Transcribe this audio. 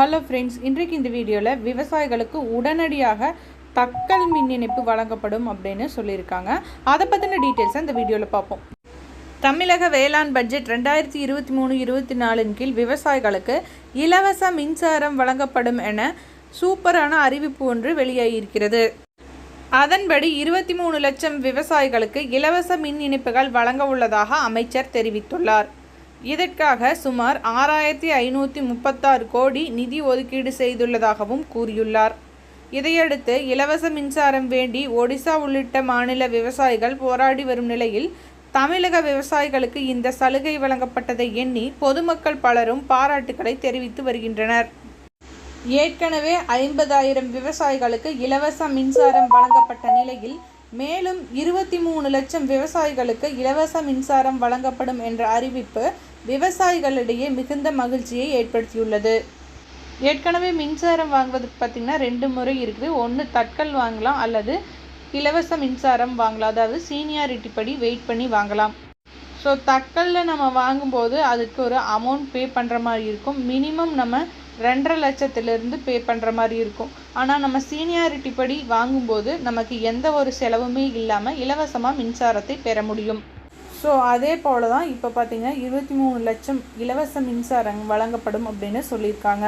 Hello friends இன்றைக்கு இந்த வீடியோவில் விவசாயிகளுக்கு உடனடியாக தக்கல் மின் இணைப்பு வழங்கப்படும் அப்படின்னு சொல்லியிருக்காங்க. அதை பற்றின டீட்டெயில்ஸை இந்த வீடியோவில் பார்ப்போம் தமிழக வேளாண் பட்ஜெட் ரெண்டாயிரத்தி இருபத்தி மூணு இருபத்தி நாலின் கீழ் விவசாயிகளுக்கு இலவச மின்சாரம் வழங்கப்படும் என சூப்பரான அறிவிப்பு ஒன்று வெளியாகியிருக்கிறது. அதன்படி இருபத்தி மூணு லட்சம் விவசாயிகளுக்கு இலவச மின் இணைப்புகள் வழங்க உள்ளதாக அமைச்சர் தெரிவித்துள்ளார். இதற்காக சுமார் ஆறாயிரத்தி ஐநூற்றி முப்பத்தாறு கோடி நிதி ஒதுக்கீடு செய்துள்ளதாகவும் கூறியுள்ளார். இதையடுத்து இலவச மின்சாரம் வேண்டி ஒடிசா உள்ளிட்ட மாநில விவசாயிகள் போராடி வரும் நிலையில் தமிழக விவசாயிகளுக்கு இந்த சலுகை வழங்கப்பட்டதை எண்ணி பொதுமக்கள் பலரும் பாராட்டுக்களை தெரிவித்து வருகின்றனர். ஏற்கனவே ஐம்பதாயிரம் விவசாயிகளுக்கு இலவச மின்சாரம் வழங்கப்பட்ட நிலையில் மேலும் இருபத்தி மூணு லட்சம் விவசாயிகளுக்கு இலவச மின்சாரம் வழங்கப்படும் என்ற அறிவிப்பு விவசாயிகளிடையே மிகுந்த மகிழ்ச்சியை ஏற்படுத்தியுள்ளது. ஏற்கனவே மின்சாரம் வாங்குவது பார்த்திங்கன்னா ரெண்டு முறை இருக்குது. ஒன்று தட்கல் வாங்கலாம் அல்லது இலவச மின்சாரம் வாங்கலாம். அதாவது சீனியாரிட்டி படி வெயிட் பண்ணி வாங்கலாம். ஸோ தட்கலில் நம்ம வாங்கும்போது அதுக்கு ஒரு அமௌண்ட் பே பண்ணுற மாதிரி இருக்கும். மினிமம் நம்ம ரெண்டரை லட்சத்திலிருந்து பே பண்ணுற மாதிரி இருக்கும். ஆனால் நம்ம சீனியாரிட்டி படி வாங்கும்போது நமக்கு எந்த ஒரு செலவுமே இல்லாமல் இலவசமாக மின்சாரத்தை பெற முடியும். ஸோ அதே போல தான் இப்போ பார்த்தீங்கன்னா இருபத்தி மூணு லட்சம் இலவச மின்சாரம் வழங்கப்படும் அப்படின்னு சொல்லியிருக்காங்க.